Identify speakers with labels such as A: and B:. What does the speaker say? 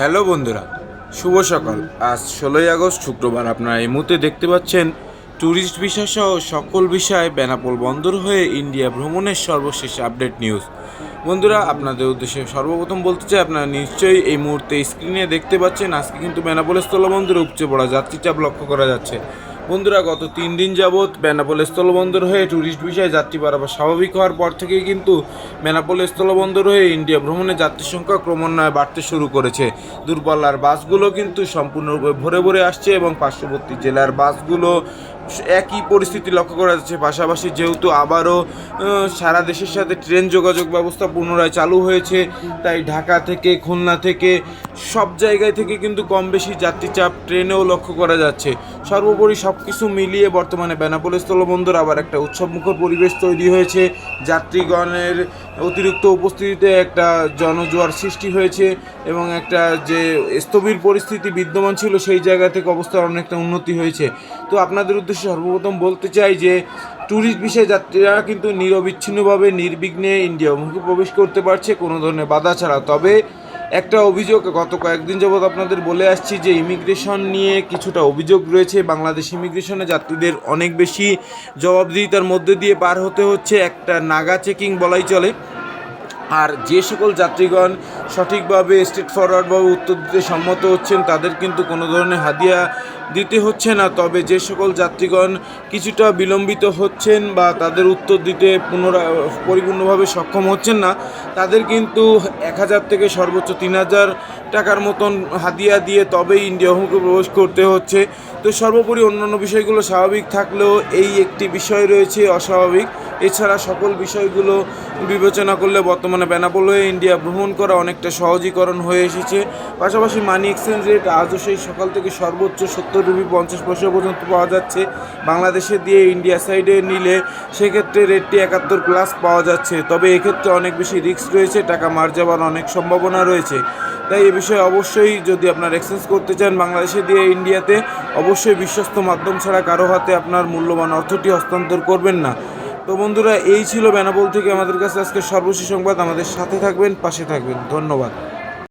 A: Hello বন্ধুরা, শুভ সকাল। আজ ষোলোই আগস্ট, শুক্রবার আপনারা এই মুহূর্তে দেখতে পাচ্ছেন ট্যুরিস্ট বিষয় সহ সকল বিষয়ে বেনাপোল বন্দর হয়ে ইন্ডিয়া ভ্রমণের সর্বশেষ আপডেট নিউজ। বন্ধুরা, আপনাদের উদ্দেশ্যে সর্বপ্রথম বলতে চাই, আপনারা নিশ্চয়ই এই মুহূর্তে স্ক্রিনে দেখতে পাচ্ছেন, আজকে কিন্তু বেনাপোলের স্থলবন্দরে উপচে পড়া যাত্রী চাপ লক্ষ্য করা যাচ্ছে। বন্ধুরা, গত তিন দিন যাবৎ বেনাপোল স্থলবন্দর হয়ে ট্যুরিস্ট বিষয়ে যাত্রী বাড়াবার স্বাভাবিক হওয়ার পর থেকেই কিন্তু বেনাপোল স্থলবন্দর হয়ে ইন্ডিয়া ভ্রমণে যাত্রী সংখ্যা ক্রমান্বয়ে বাড়তে শুরু করেছে। দূরপাল্লার বাসগুলো কিন্তু সম্পূর্ণরূপে ভরে ভরে আসছে এবং পার্শ্ববর্তী জেলার বাসগুলো একই পরিস্থিতি লক্ষ্য করা যাচ্ছে। পাশাপাশি যেহেতু আবারও সারা দেশের সাথে ট্রেন যোগাযোগ ব্যবস্থা পুনরায় চালু হয়েছে, তাই ঢাকা থেকে, খুলনা থেকে, সব জায়গায় থেকে কিন্তু কম বেশি যাত্রী চাপ ট্রেনেও লক্ষ্য করা যাচ্ছে। সর্বোপরি সব কিছু মিলিয়ে বর্তমানে বেনাপোল স্থলবন্দর আবার একটা উৎসবমুখর পরিবেশ তৈরি হয়েছে। যাত্রীগণের অতিরিক্ত উপস্থিতিতে একটা জনজোয়ার সৃষ্টি হয়েছে এবং একটা যে স্থবির পরিস্থিতি বিদ্যমান ছিল, সেই জায়গা থেকে অবস্থার অনেকটা উন্নতি হয়েছে। তো আপনাদের উদ্দেশ্যে সর্বপ্রথম বলতে চাই যে ট্যুরিস্ট বিষয়ে যাত্রীরা কিন্তু নিরবিচ্ছিন্নভাবে নির্বিঘ্নে ইন্ডিয়া অভিমুখে প্রবেশ করতে পারছে কোনো ধরনের বাধা ছাড়া। তবে একটা অভিযোগ, গত কয়েকদিন যাবৎ আপনাদের বলে আসছি যে ইমিগ্রেশন নিয়ে কিছুটা অভিযোগ রয়েছে। বাংলাদেশ ইমিগ্রেশনে যাত্রীদের অনেক বেশি জবাবদিহিতার মধ্যে দিয়ে পার হতে হচ্ছে। একটা নাগা চেকিং বলাই চলে। আর যে সকল যাত্রীগণ সঠিকভাবে স্ট্রেট ফরওয়ার্ডভাবে উত্তর দিতে সম্মত হচ্ছেন, তাদের কিন্তু কোনো ধরনের হাদিয়া দিতে হচ্ছে না। তবে যে সকল যাত্রীগণ কিছুটা বিলম্বিত হচ্ছেন বা তাদের উত্তর দিতে পুনরা, পরিপূর্ণভাবে সক্ষম হচ্ছেন না, তাদের কিন্তু এক হাজার থেকে সর্বোচ্চ তিন হাজার টাকার মতন হাদিয়া দিয়ে তবেই ইন্ডিয়া হোমকে প্রবেশ করতে হচ্ছে। তো সর্বোপরি অন্যান্য বিষয়গুলো স্বাভাবিক থাকলেও এই একটি বিষয় রয়েছে অস্বাভাবিক। এছাড়া সকল বিষয়গুলো বিবেচনা করলে বর্তমানে বেনাপোল হয়ে ইন্ডিয়া ভ্রমণ করা অনেকটা সহজীকরণ হয়ে এসেছে। পাশাপাশি মানি এক্সচেঞ্জ রেট আজও সেই সকাল থেকে সর্বোচ্চ সত্তর রুপি পঞ্চাশ পয়সা পর্যন্ত পাওয়া যাচ্ছে। বাংলাদেশে দিয়ে ইন্ডিয়া সাইডে নিলে সেক্ষেত্রে রেটটি একাত্তর প্লাস পাওয়া যাচ্ছে। তবে এক্ষেত্রে অনেক বেশি রিস্ক রয়েছে, টাকা মার যাওয়ার অনেক সম্ভাবনা রয়েছে। তাই এ বিষয়ে অবশ্যই যদি আপনার এক্সচেঞ্জ করতে চান বাংলাদেশে দিয়ে ইন্ডিয়াতে, অবশ্যই বিশ্বস্ত মাধ্যম ছাড়া কারও হাতে আপনার মূল্যবান অর্থটি হস্তান্তর করবেন না। তো বন্ধুরা, এই ছিল বেনাপোল থেকে আমাদের কাছে আজকে সর্বশেষ সংবাদ। আমাদের সাথে থাকবেন, পাশে থাকবেন। ধন্যবাদ।